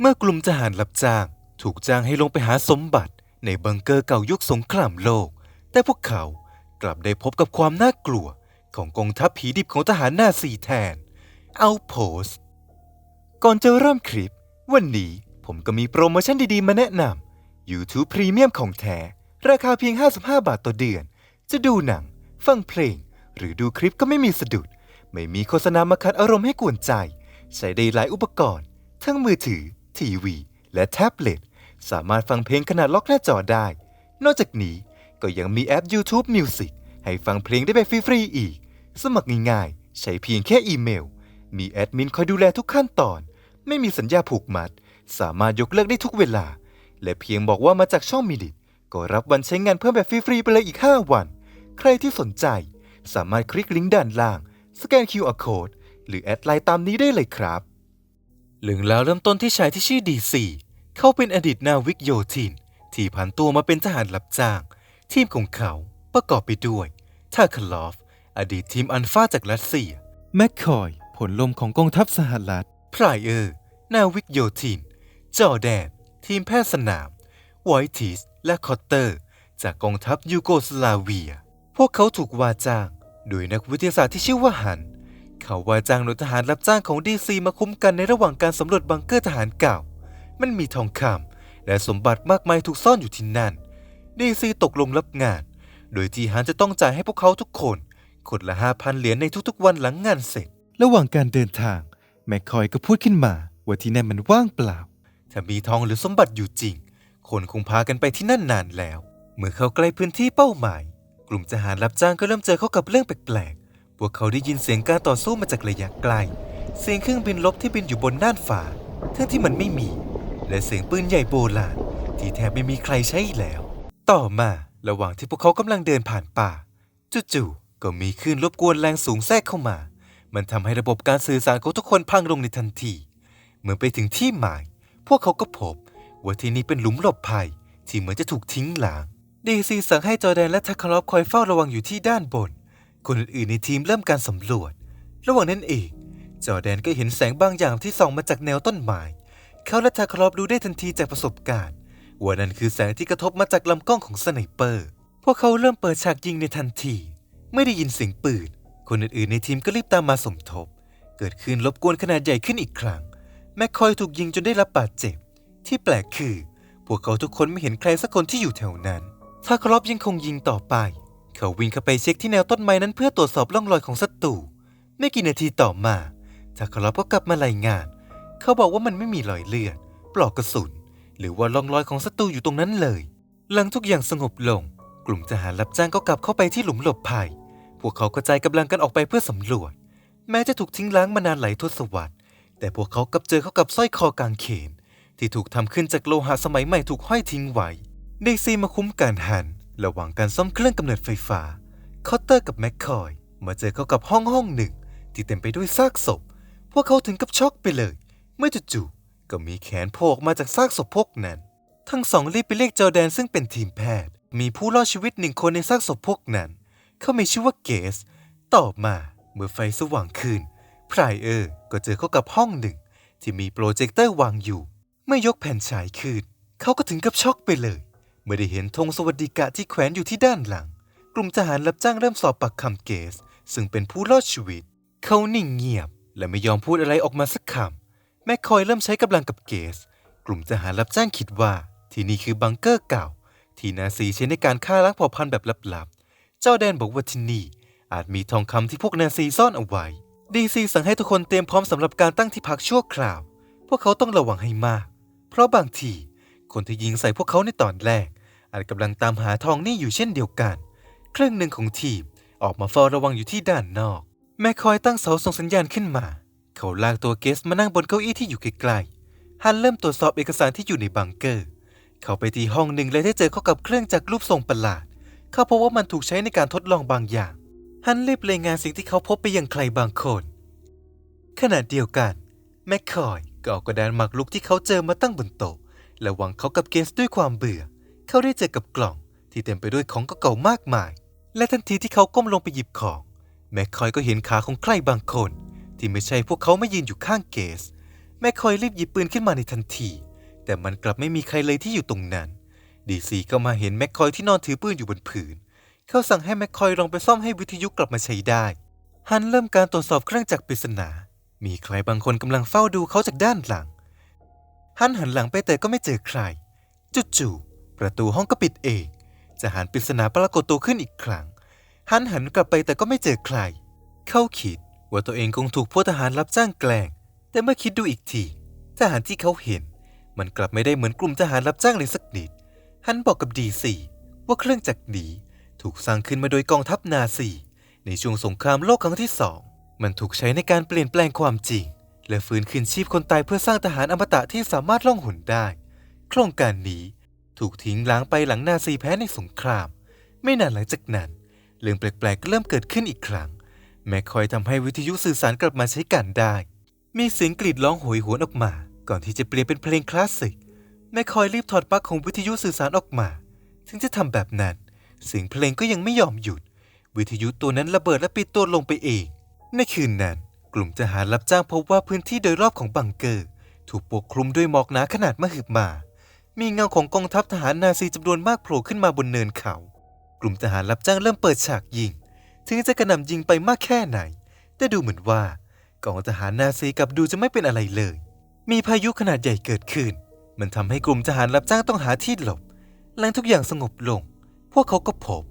เมื่อกลุ่มทหารรับจ้าง ถูกจ้างให้ลงไปหาสมบัติในบังเกอร์เก่ายุคสงครามโลก แต่พวกเขากลับได้พบกับความน่ากลัวของกองทัพผีดิบของทหารหน้าสีแทน เอาโพสก่อนจะเริ่มคลิป วันนี้ผมก็มีโปรโมชั่นดีๆ มาแนะนำ YouTube Premium ของแท้ ราคาเพียง 55 บาทต่อเดือน จะดูหนัง ฟังเพลง หรือดูคลิปก็ไม่มีสะดุด ไม่มีโฆษณามาขัดอารมณ์ให้กวนใจ ใช้ได้หลายอุปกรณ์ ทั้งมือถือ ทีวี และแท็บเล็ต สามารถฟังเพลงขนาดล็อกหน้าจอได้ นอกจากนี้ก็ยังมีแอป YouTube Music ให้ฟังเพลงได้แบบฟรีๆอีก สมัครง่ายๆ ใช้เพียงแค่อีเมล มีแอดมินคอยดูแลทุกขั้นตอน ไม่มีสัญญาผูกมัด สามารถยกเลิกได้ทุกเวลา และเพียงบอกว่ามาจากช่องมิดิก็รับวันใช้งานเพิ่มแบบฟรีๆไปเลยอีก 5 วัน ใครที่สนใจ สามารถคลิกลิงก์ด้านล่าง สแกน QR Code หรือแอดไลน์ตามนี้ได้เลยครับ เรื่องราวเริ่มต้นที่ชายที่ชื่อดีซีเขาเป็นอดีตนาวิกโยธิน ที่ผันตัวมาเป็นทหารรับจ้าง ทีมของเขาประกอบไปด้วยทาคาลอฟ อดีตทีมอันฟาจากรัสเซีย แมคคอย ผลลมของกองทัพสหรัฐไพรเออร์ นาวิกโยธิน จอร์แดน ทีมแพทย์สนาม ไวทิส และคอตเตอร์ จากกองทัพยูโกสลาเวีย พวกเขาถูกว่าจ้าง โดยนักวิทยาศาสตร์ที่ชื่อว่าฮัน เขาว่าจ้างหน่วยทหารรับจ้างของดีซีมาคุ้มกันในระหว่างการสำรวจบังเกอร์ทหารเก่า มันมีทองคำและสมบัติมากมายถูกซ่อนอยู่ที่นั่น ดีซีตกลงรับงาน โดยที่ฮันจะต้องจ่ายให้พวกเขาทุกคนคนละห้าพันเหรียญในทุกๆวันหลังงานเสร็จ ระหว่างการเดินทาง แมคคอยก็พูดขึ้นมาว่าที่นั่นมันว่างเปล่า ถ้ามีทองหรือสมบัติอยู่จริง คนคงพากันไปที่นั่นนานแล้ว เมื่อเขาใกล้พื้นที่เป้าหมาย กลุ่มทหารรับจ้างก็เริ่มเจอเข้ากับเรื่องแปลกๆ พวกเขาได้ยินเสียงการต่อสู้มาจากระยะไกล เสียงเครื่องบินลบที่บินอยู่บนน่านฟ้าทั้งที่มันไม่มี และเสียงปืนใหญ่โบราณที่แทบไม่มีใครใช้แล้ว ต่อมาระหว่างที่พวกเขากำลังเดินผ่านป่า จู่ๆก็มีคลื่นรบกวนแรงสูงแทรกเข้ามา มันทำให้ระบบการสื่อสารของทุกคนพังลงในทันที เมื่อไปถึงที่หมาย พวกเขาก็พบว่าที่นี่เป็นหลุมหลบภัยที่เหมือนจะถูกทิ้งหลางดีซีสั่งให้จอแดนและทัคคารอฟคอยเฝ้าระวังอยู่ที่ด้านบน คนอื่นๆในทีมเริ่มการสำรวจ ระหว่างนั้นเอง จอแดนก็เห็นแสงบางอย่างที่ส่องมาจากแนวต้นไม้เขาและทัคครอฟรู้ได้ทันทีจากประสบการณ์ว่านั่นคือแสงที่กระทบมาจากลำกล้องของสไนเปอร์ พวกเขาเริ่มเปิดฉากยิงในทันที ไม่ได้ยินเสียงปืน คนอื่นๆในทีมก็รีบตามมาสมทบ เกิดขึ้นรบกวนขนาดใหญ่ขึ้นอีกครั้ง แมคคอยถูกยิงจนได้รับบาดเจ็บ ที่แปลกคือ พวกเขาทุกคนไม่เห็นใครสักคนที่อยู่แถวนั้นถ้าครอบยังคงยิงต่อไป เขาวิ่งเข้าไปเช็คที่แนวต้นไม้นั้นเพื่อตรวจสอบร่องรอยของศัตรูไม่กี่นาทีต่อมาทาคารอฟก็กลับมารายงาน เขาบอกว่ามันไม่มีรอยเลือด ปลอกกระสุน หรือว่าร่องรอยของศัตรูอยู่ตรงนั้นเลย หลังทุกอย่างสงบลง กลุ่มทหารรับจ้างก็กลับเข้าไปที่หลุมหลบภัย พวกเขากระจายกำลังกันออกไปเพื่อสำรวจ แม้จะถูกทิ้งล้างมานานหลายทศวรรษ แต่พวกเขากลับเจอเข้ากับสร้อยคอกางเขน ที่ถูกทำขึ้นจากโลหะสมัยใหม่ถูกห้อยทิ้งไว้เดซี่มาคุ้มการหัน ระหว่างการซ่อมเครื่องกำเนิดไฟฟ้าคอตเตอร์กับแมคคอยมาเจอเข้ากับห้องห้องหนึ่ง ที่เต็มไปด้วยซากศพ พวกเขาถึงกับช็อกไปเลย เมื่อจู่ๆก็มีแขนโผล่ออกมาจากซากศพพวกนั้น ทั้งสองรีบไปเรียกจอแดนซึ่งเป็นทีมแพทย์ มีผู้รอดชีวิตหนึ่งคนในซากศพพวกนั้น เขามีชื่อว่าเกส ต่อมาเมื่อไฟสว่างขึ้นไพรเออร์ก็เจอเข้ากับห้องหนึ่ง ที่มีโปรเจคเตอร์วางอยู่ เมื่อยกแผ่นฉายขึ้น เขาก็ถึงกับช็อกไปเลย เมื่อได้เห็นธงสวัสดิกะที่แขวนอยู่ที่ด้านหลัง กลุ่มทหารรับจ้างเริ่มสอบปากคำเกส ซึ่งเป็นผู้รอดชีวิต เขานิ่งเงียบ และไม่ยอมพูดอะไรออกมาสักคำแมคคอยเริ่มใช้กำลังกับเกส กลุ่มทหารรับจ้างคิดว่า ที่นี่คือบังเกอร์เก่า ที่นาซีใช้ในการฆ่าล้างเผ่าพันธุ์แบบลับๆ เจ้าแดนบอกว่าที่นี่อาจมีทองคำที่พวกนาซีซ่อนเอาไว้ดีซีสั่งให้ทุกคนเตรียมพร้อมสำหรับการตั้งที่พักชั่วคราว พวกเขาต้องระวังให้มาก เพราะบางที คนที่ยิงใส่พวกเขาในตอนแรก อาจกำลังตามหาทองนี่อยู่เช่นเดียวกัน ครึ่งหนึ่งของทีมออกมาเฝ้าระวังอยู่ที่ด้านนอก แม่คอยตั้งเสาส่งสัญญาณขึ้นมา เขาลากตัวเกสมานั่งบนเก้าอี้ที่อยู่ไกลๆฮันเริ่มตรวจสอบเอกสารที่อยู่ในบังเกอร์ เขาไปที่ห้องหนึ่งและได้เจอเข้ากับเครื่องจักรรูปทรงประหลาด เขาพบว่ามันถูกใช้ในการทดลองบางอย่าง ฮันรีบรายงานสิ่งที่เขาพบไปยังใครบางคน ขณะเดียวกัน แมคคอยก็เอากระดานหมากรุกที่เขาเจอมาตั้งบนโต๊ะและหวังเขากับเกสด้วยความเบื่อ เขาได้เจอกับกล่องที่เต็มไปด้วยของเก่าๆมากมาย และทันทีที่เขาก้มลงไปหยิบของ แมคคอยก็เห็นขาของใครบางคน ที่ไม่ใช่พวกเขาไม่ยืนอยู่ข้างเกส แม่คอยรีบหยิบปืนขึ้นมาในทันที แต่มันกลับไม่มีใครเลยที่อยู่ตรงนั้น ดีซีก็มาเห็นแมคคอยที่นอนถือปืนอยู่บนผืน เขาสั่งให้แมคคอยลองไปซ่อมให้วิทยุกลับมาใช้ได้ ฮันเริ่มการตรวจสอบเครื่องจักรปริศนา มีใครบางคนกำลังเฝ้าดูเขาจากด้านหลัง ฮันหันหลังไปแต่ก็ไม่เจอใคร จู่ๆ ประตูห้องก็ปิดเองจะหันปริศนาปรากฏตัวขึ้นอีกครั้ง ฮันหันกลับไปแต่ก็ไม่เจอใคร เขาคิดว่าตัวเองคงถูกพวกทหารรับจ้างแกล้ง แต่เมื่อคิดดูอีกที ทหารที่เขาเห็น มันกลับไม่ได้เหมือนกลุ่มทหารรับจ้างเลยสักนิด ฮันบอกกับดีซีว่าเครื่องจักรนี้ถูกสร้างขึ้นมาโดยกองทัพนาซี ในช่วงสงครามโลกครั้งที่สอง มันถูกใช้ในการเปลี่ยนแปลงความจริง และฟื้นคืนชีพคนตายเพื่อสร้างทหารอมตะที่สามารถล่องหนได้ โครงการนี้ ถูกทิ้งล้างไปหลังนาซีแพ้ในสงคราม ไม่นานหลังจากนั้น เรื่องแปลกๆก็เริ่มเกิดขึ้นอีกครั้ง แม้คอยทำให้วิทยุสื่อสารกลับมาใช้การได้ มีเสียงกรีดร้องโหยหวนออกมา ก่อนที่จะเปลี่ยนเป็นเพลงคลาสสิกแม่คอยรีบถอดปลั๊กของวิทยุสื่อสารออกมาถึงจะทำแบบนั้น เสียงเพลงก็ยังไม่ยอมหยุด วิทยุตัวนั้นระเบิดและปิดตัวลงไปเอง ในคืนนั้น กลุ่มทหารรับจ้างพบว่าพื้นที่โดยรอบของบังเกอร์ ถูกปกคลุมด้วยหมอกหนาขนาดมหึมา มีเงาของกองทัพทหารนาซีจำนวนมากโผล่ขึ้นมาบนเนินเขา กลุ่มทหารรับจ้างเริ่มเปิดฉากยิง ถึงจะกระหน่ำยิงไปมากแค่ไหน แต่ดูเหมือนว่ากองทหารนาซีกลับดูจะไม่เป็นอะไรเลย มีพายุขนาดใหญ่เกิดขึ้น มันทำให้กลุ่มทหารรับจ้างต้องหาที่หลบ หลังทุกอย่างสงบลง พวกเขาก็พบ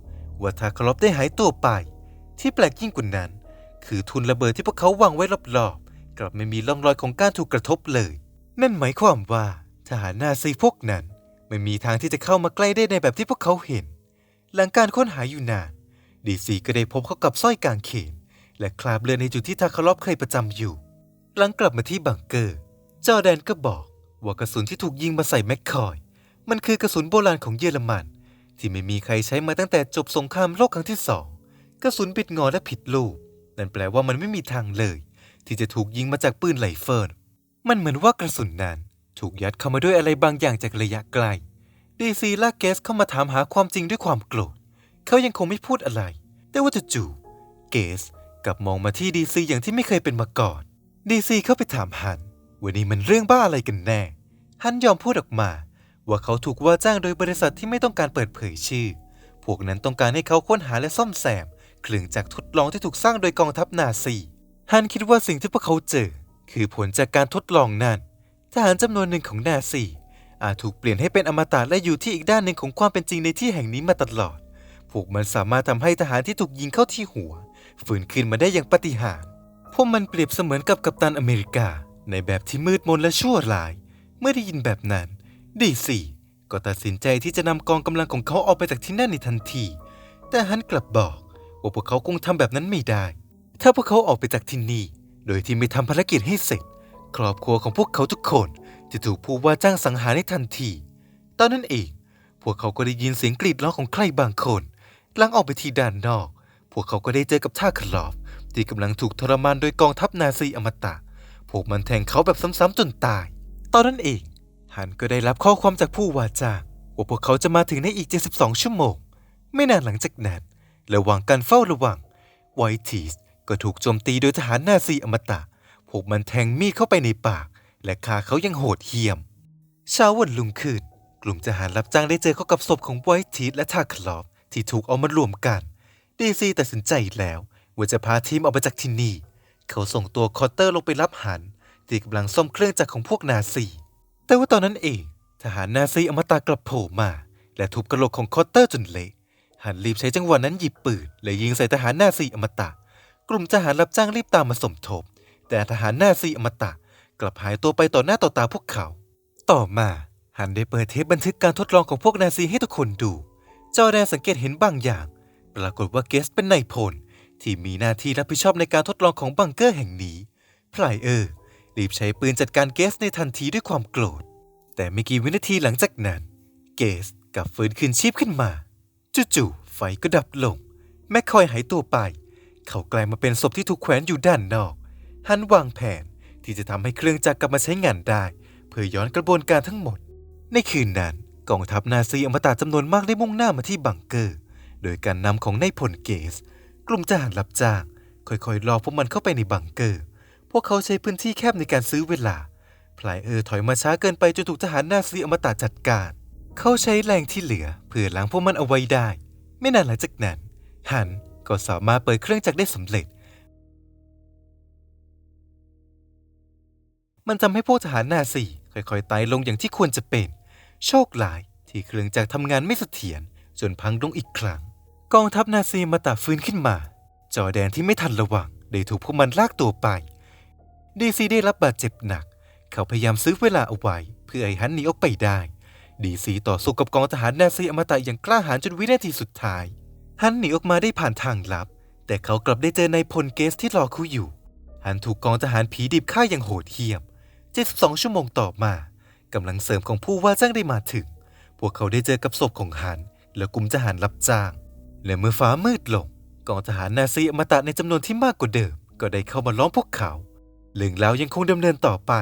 ว่าทาคารอฟได้หายตัวไป ที่แปลกยิ่งกว่านั้น คือทุนระเบิดที่พวกเขาวางไว้รอบๆ กลับไม่มีร่องรอยของการถูกกระทบเลย นั่นหมายความว่า ทหารนาซีพวกนั้นไม่มีทางที่จะเข้ามาใกล้ได้ในแบบที่พวกเขาเห็น หลังการค้นหาอยู่นานดีซีก็ได้พบเข้ากับสร้อยกางเขน และคราบเลือดในจุดที่ทาคารอฟเคยประจำอยู่ หลังกลับมาที่บังเกอร์จอร์แดนก็บอกว่ากระสุนที่ถูกยิงมาใส่แมคคอย มันคือกระสุนโบราณของเยอรมัน ที่ไม่มีใครใช้มาตั้งแต่จบสงครามโลกครั้งที่สองกระสุนบิดงอและผิดรูป นั่นแปลว่ามันไม่มีทางเลย ที่จะถูกยิงมาจากปืนไหลเฟิร์นมันเหมือนว่ากระสุนนั้น ถูกยัดเข้ามาด้วยอะไรบางอย่างจากระยะไกล ดีซีลากเกสเข้ามาถามหาความจริงด้วยความโกรธ เขายังคงไม่พูดอะไร แต่ว่าจู่ๆเกสกลับมองมาที่ดีซีอย่างที่ไม่เคยเป็นมาก่อน ดีซีเข้าไปถามฮันว่านี่มันเรื่องบ้าอะไรกันแน่ ฮันยอมพูดออกมา ว่าเขาถูกว่าจ้างโดยบริษัทที่ไม่ต้องการเปิดเผยชื่อ พวกนั้นต้องการให้เขาค้นหาและซ่อมแซมเครื่องจักรทดลองที่ถูกสร้างโดยกองทัพนาซี ฮันคิดว่าสิ่งที่พวกเขาเจอ คือผลจากการทดลองนั้น ทหารจำนวนหนึ่งของนาซีอาจถูกเปลี่ยนให้เป็นอมตะและอยู่ที่อีกด้านหนึ่งของความเป็นจริงในที่แห่งนี้มาตลอด พวกมันสามารถทำให้ทหารที่ถูกยิงเข้าที่หัว ฟื้นขึ้นมาได้อย่างปาฏิหาริย์ พวกมันเปรียบเสมือนกับกัปตันอเมริกา ในแบบที่มืดมนและชั่วร้าย เมื่อได้ยินแบบนั้น ดีซีก็ตัดสินใจที่จะนำกองกำลังของเขาออกไปจากที่นั่นในทันที แต่ฮันกลับบอกว่าพวกเขาคงทำแบบนั้นไม่ได้ ถ้าพวกเขาออกไปจากที่นี่ โดยที่ไม่ทำภารกิจให้เสร็จ ครอบครัวของพวกเขาทุกคนจะถูกผู้ว่าจ้างสังหารในทันที ตอนนั้นเอง พวกเขาก็ได้ยินเสียงกรีดร้องของใครบางคน หลังออกไปที่ด้านนอก พวกเขาก็ได้เจอกับท่าคลอฟที่กำลังถูกทรมานโดยกองทัพนาซีอมตะ พวกมันแทงเขาแบบซ้ำๆจนตาย ตอนนั้นเอง ฮันก็ได้รับข้อความจากผู้ว่าจ้างว่าพวกเขาจะมาถึงในอีก 72 ชั่วโมง ไม่นานหลังจากนั้น ระหว่างการเฝ้าระวังไวทีสก็ถูกโจมตีโดยทหารนาซีอมตะ พวกมันแทงมีดเข้าไปในปาก และฆ่าเขายังโหดเหี้ยม เช้าวันรุ่งขึ้นกลุ่มทหารรับจ้างได้เจอเข้ากับศพของไวทีสและทาคลอฟที่ถูกเอามารวมกัน ดีซีตัดสินใจแล้วว่าจะพาทีมออกไปจากที่นี่ เขาส่งตัวคอตเตอร์ลงไปรับหัน ที่กำลังซ่อมเครื่องจักรของพวกนาซี แต่ว่าตอนนั้นเอง ทหารนาซีอมตะกลับโผล่มา และทุบกระโหลกของคอตเตอร์จนเละหันรีบใช้จังหวะนั้นหยิบปืนและยิงใส่ทหารนาซีอมตะ กลุ่มทหารรับจ้างรีบตามมาสมทบ แต่ทหารนาซีอมตะกลับหายตัวไปต่อหน้าต่อตาพวกเขา ต่อมาฮันได้เปิดเทปบันทึกการทดลองของพวกนาซีให้ทุกคนดู จอแดนสังเกตเห็นบางอย่าง ปรากฏว่าเกสเป็นนายพลที่มีหน้าที่รับผิดชอบในการทดลองของบังเกอร์แห่งนี้พลายเออร์รีบใช้ปืนจัดการเกสในทันทีด้วยความโกรธ แต่ไม่กี่วินาทีหลังจากนั้น เกสกลับฟื้นคืนชีพขึ้นมาจู่ๆไฟก็ดับลง แม่คอยหายตัวไป เขากลายมาเป็นศพที่ถูกแขวนอยู่ด้านนอก ฮันวางแผนที่จะทำให้เครื่องจักรกลับมาใช้งานได้ เพื่อย้อนกระบวนการทั้งหมด ในคืนนั้นกองทัพนาซีอมตะจำนวนมากได้มุ่งหน้ามาที่บังเกอร์ โดยการนำของนายพลเกส กลุ่มทหารรับจ้าง ค่อยๆล่อพวกมันเข้าไปในบังเกอร์ พวกเขาใช้พื้นที่แคบในการซื้อเวลาพลายเออถอยมาช้าเกินไปจนถูกทหารนาซีอมตะจัดการ เขาใช้แรงที่เหลือเพื่อล้างพวกมันเอาไว้ได้ ไม่นานหลังจากนั้นฮันก็สามารถเปิดเครื่องจักรได้สำเร็จ มันทำให้พวกทหารนาซีค่อยๆไต่ลงอย่างที่ควรจะเป็น โชคหลายที่เครื่องจักรทำงานไม่เสถียรจนพังลงอีกครั้ง กองทัพนาซีมาตาฟื้นขึ้นมา จอแดนที่ไม่ทันระวังได้ถูกพวกมันลากตัวไปดีซีได้รับบาดเจ็บหนัก เขาพยายามซื้อเวลาเอาไว้ เพื่อให้ฮันหนีออกไปได้ดีซีต่อสู้กับกองทหารนาซีอมตะอย่างกล้าหาญจนวินาทีสุดท้าย ฮันหนีออกมาได้ผ่านทางลับ แต่เขากลับได้เจอนายพลเกสที่รอเขาอยู่ ฮันถูกกองทหารผีดิบฆ่าอย่างโหดเหี้ยม 72 ชั่วโมงต่อมากำลังเสริมของผู้ว่าจ้างได้มาถึง พวกเขาได้เจอกับศพของฮันและกลุ่มทหารรับจ้าง และเมื่อฟ้ามืดลงกองทหารนาซีอมตะในจำนวนที่มากกว่าเดิม ก็ได้เข้ามาล้อมพวกเขา เรื่องราวยังคงดำเนินต่อไป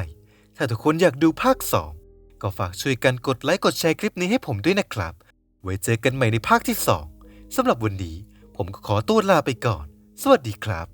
ถ้าทุกคนอยากดูภาค 2 ก็ฝากช่วยกันกดไลค์กดแชร์คลิปนี้ให้ผมด้วยนะครับ ไว้เจอกันใหม่ในภาคที่ 2สำหรับวันนี้ผมก็ขอตัวลาไปก่อน สวัสดีครับ